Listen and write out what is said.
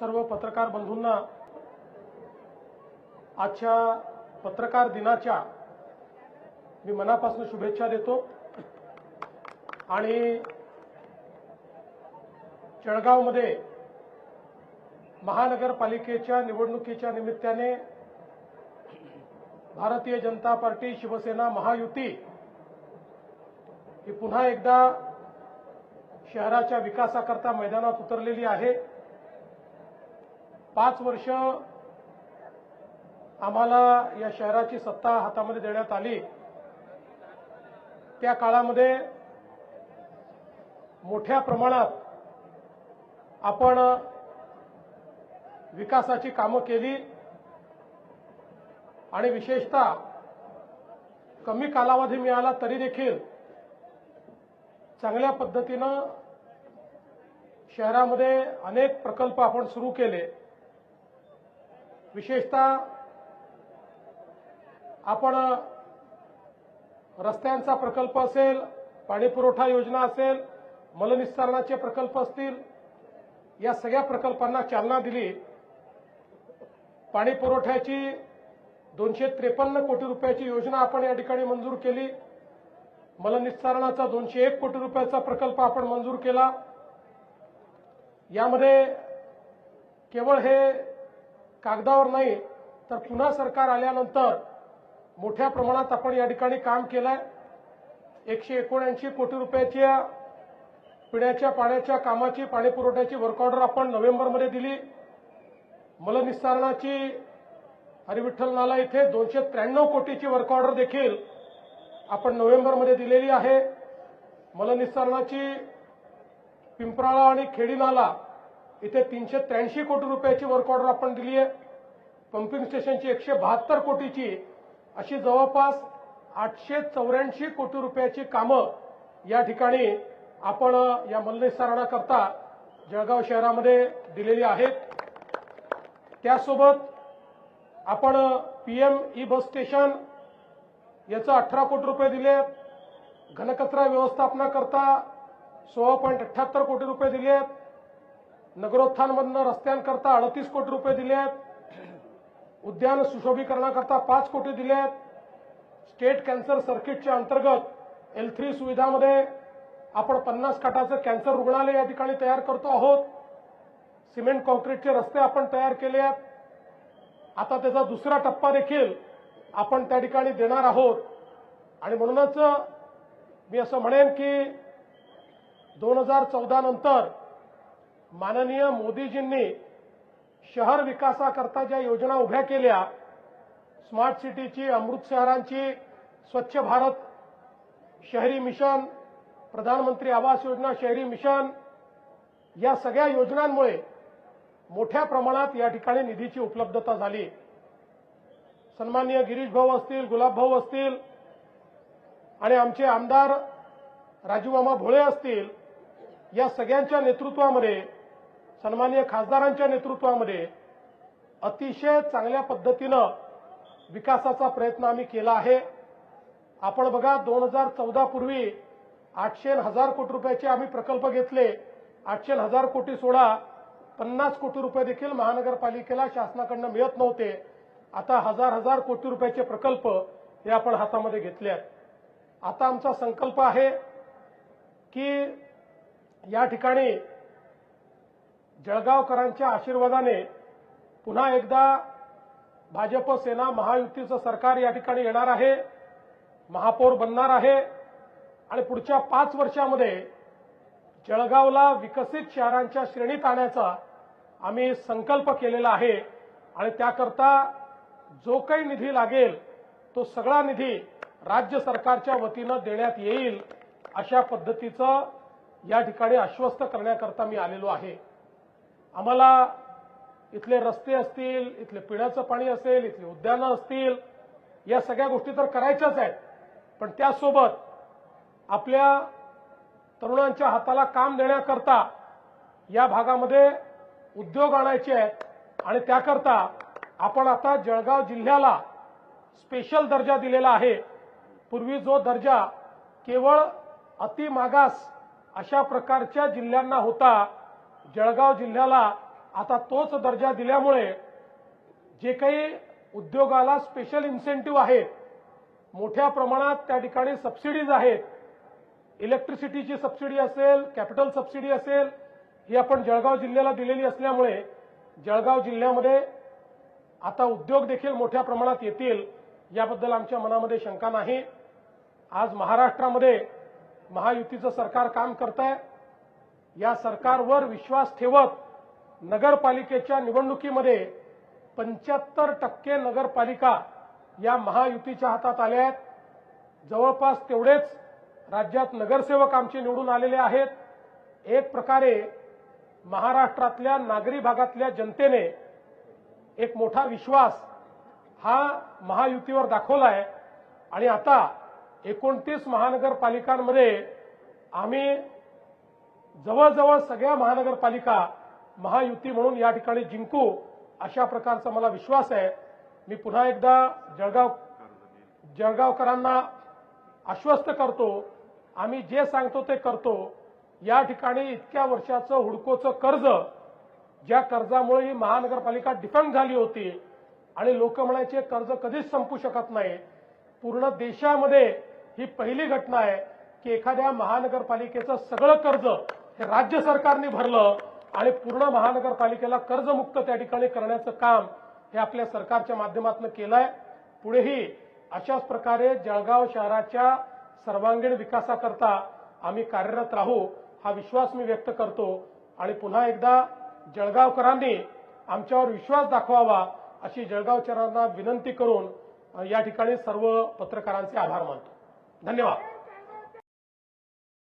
सर्व पत्रकार बंधूंना आजच्या पत्रकार दिनाच्या मी मनापासून शुभेच्छा देतो. आणि जळगावमध्ये महानगरपालिकेच्या निवडणुकीच्या निमित्ताने भारतीय जनता पार्टी शिवसेना महायुती ही पुन्हा एकदा शहराच्या विकासाकरता मैदानात उतरलेली आहे. पाच वर्ष आम्हाला या शहराची सत्ता हातामध्ये देण्यात आली. त्या काळामध्ये मोठ्या प्रमाणात आपण विकासाची कामं केली आणि विशेषतः कमी कालावधी मिळाला तरी देखील चांगल्या पद्धतीनं शहरामध्ये अनेक प्रकल्प आपण सुरू केले. विशेषतः आपण रस्त्यांचा प्रकल्प असेल पाणीपुरवठा योजना असेल मलनिस्तारणाचे प्रकल्प असतील या सगळ्या प्रकल्पांना चालना दिली पाणी पुरवठ्याची दोनशे त्रेपन्न कोटी रुपयाची योजना आपण या ठिकाणी मंजूर केली मलनिस्तारणाचा दोनशे एक कोटी रुपयाचा प्रकल्प आपण मंजूर केला. यामध्ये केवळ हे कागदावर नाही तर पुन्हा सरकार आल्यानंतर मोठ्या प्रमाणात आपण या ठिकाणी काम केलंय. एकशे एकोणऐंशी कोटी रुपयाच्या पिण्याच्या पाण्याच्या कामाची पाणी पुरवठ्याची वर्क ऑर्डर आपण नोव्हेंबरमध्ये दिली. मलनिस्तारणाची हरिविठ्ठल नाला इथे दोनशे त्र्याण्णव कोटीची वर्क ऑर्डर देखील आपण नोव्हेंबरमध्ये दिलेली आहे. मलनिस्तारणाची पिंपराळा आणि खेडी नाला इथे तीनशे त्र्याऐंशी कोटी रुपयाची वर्क ऑर्डर आपण दिली आहे. पंपिंग स्टेशनची एकशे बहात्तर कोटीची. अशी जवळपास आठशे चौऱ्याऐंशी कोटी रुपयाची कामं या ठिकाणी आपण या मलनिस्तारणाकरता जळगाव शहरामध्ये दिलेली आहेत. त्यासोबत आपण पीएम ई बस स्टेशन याचं अठरा कोटी रुपये दिले घनकचरा व्यवस्थापनाकरता सोळा पॉईंट अठ्ठ्याहत्तर कोटी रुपये दिले आहेत. नगरोत्थानमधनं रस्त्यांकरता अडतीस कोटी रुपये दिले आहेत. उद्यान सुशोभीकरणाकरता पाच कोटी दिले आहेत. स्टेट कॅन्सर सर्किटच्या अंतर्गत एल थ्री सुविधामध्ये आपण पन्नास खाटाचं कॅन्सर रुग्णालय या ठिकाणी तयार करतो आहोत. सिमेंट कॉन्क्रीटचे रस्ते आपण तयार केले आहेत. आता त्याचा दुसरा टप्पा देखील आपण त्या ठिकाणी देणार आहोत. आणि म्हणूनच मी असं म्हणेन की दोन हजार चौदा नंतर माननीय मोदीजींनी शहर विकासाकरता ज्या योजना उभ्या केल्या स्मार्ट सिटीची अमृत शहरांची स्वच्छ भारत शहरी मिशन प्रधानमंत्री आवास योजना शहरी मिशन या सगळ्या योजनांमुळे मोठ्या प्रमाणात या ठिकाणी निधीची उपलब्धता झाली. सन्माननीय गिरीश भाऊ असतील गुलाब भाऊ असतील आणि आमचे आमदार राजूमामा भोळे असतील या सगळ्यांच्या नेतृत्वामध्ये सन्माननीय खासदारांच्या नेतृत्वामध्ये अतिशय चांगल्या पद्धतीनं विकासाचा प्रयत्न आम्ही केला आहे. आपण बघा दोन हजार चौदा पूर्वी आठशे हजार कोटी रुपयाचे आम्ही प्रकल्प घेतले. आठशे हजार कोटी सोडा पन्नास कोटी रुपये देखील महानगरपालिकेला शासनाकडनं मिळत नव्हते. आता हजार हजार कोटी रुपयाचे प्रकल्प हे आपण हातामध्ये घेतले आहेत. आता आमचा संकल्प आहे की या ठिकाणी जळगावकरांच्या आशीर्वादाने पुन्हा एकदा भाजप सेना महायुतीचं सरकार या ठिकाणी येणार आहे महापौर बनणार आहे आणि पुढच्या पाच वर्षामध्ये जळगावला विकसित शहरांच्या श्रेणीत आणण्याचा आम्ही संकल्प केलेला आहे आणि त्याकरता जो काही निधी लागेल तो सगळा निधी राज्य सरकारच्या वतीनं देण्यात येईल अशा पद्धतीचं या ठिकाणी आश्वस्त करण्याकरता मी आलेलो आहे. आम्हाला इथले रस्ते असतील इथले पिण्याचं पाणी असेल इथली उद्यानं असतील या सगळ्या गोष्टी तर करायच्याच आहेत. पण त्यासोबत आपल्या तरुणांच्या हाताला काम देण्याकरता या भागामध्ये उद्योग आणायचे आहेत आणि त्याकरता आपण आता जळगाव जिल्ह्याला स्पेशल दर्जा दिलेला आहे. पूर्वी जो दर्जा केवळ अति मागास अशा प्रकारच्या जिल्ह्यांना होता जळगाव जिल्ह्याला आता तोच दर्जा दिल्यामुळे जे काही उद्योगाला स्पेशल इन्सेंटिव्ह आहेत मोठ्या प्रमाणात त्या ठिकाणी सबसिडीज आहेत. इलेक्ट्रिसिटीची सबसिडी असेल कॅपिटल सबसिडी असेल ही आपण जळगाव जिल्ह्याला दिलेली असल्यामुळे जळगाव जिल्ह्यामध्ये आता उद्योग देखील मोठ्या प्रमाणात येतील याबद्दल आमच्या मनामध्ये शंका नाही. आज महाराष्ट्रामध्ये महायुतीचं सरकार काम करत आहे या सरकारवर विश्वास ठेवत नगरपालिकेच्या निवडणुकीमध्ये पंच्याहत्तर टक्के नगरपालिका या महायुतीच्या हातात आल्या आहेत. जवळपास तेवढेच राज्यात नगरसेवक आमचे निवडून आलेले आहेत. एक प्रकारे महाराष्ट्रातल्या नागरी भागातल्या जनतेने एक मोठा विश्वास हा महायुतीवर दाखवला आहे आणि आता एकोणतीस महानगरपालिकांमध्ये आम्ही जवळजवळ सगळ्या महानगरपालिका महायुती म्हणून या ठिकाणी जिंकू अशा प्रकारचा मला विश्वास आहे. मी पुन्हा एकदा जळगाव जळगावकरांना आश्वस्त करतो. आम्ही जे सांगतो ते करतो. या ठिकाणी इतक्या वर्षाचं हुडकोचं कर्ज ज्या कर्जामुळे ही महानगरपालिका डिफंग झाली होती आणि लोक म्हणायचे कर्ज कधीच संपू शकत नाही. पूर्ण देशामध्ये ही पहिली घटना आहे की एखाद्या महानगरपालिकेचं सगळं कर्ज हे राज्य सरकारने भरलं आणि पूर्ण महानगरपालिकेला कर्जमुक्त त्या ठिकाणी करण्याचं काम हे आपल्या सरकारच्या माध्यमातून केलंय. पुढेही अशाच प्रकारे जळगाव शहराच्या सर्वांगीण विकासाकरता आम्ही कार्यरत राहू हा विश्वास मी व्यक्त करतो. आणि पुन्हा एकदा जळगावकरांनी आमच्यावर विश्वास दाखवावा अशी जळगावकरांना विनंती करून या ठिकाणी सर्व पत्रकारांचे आभार मानतो. धन्यवाद.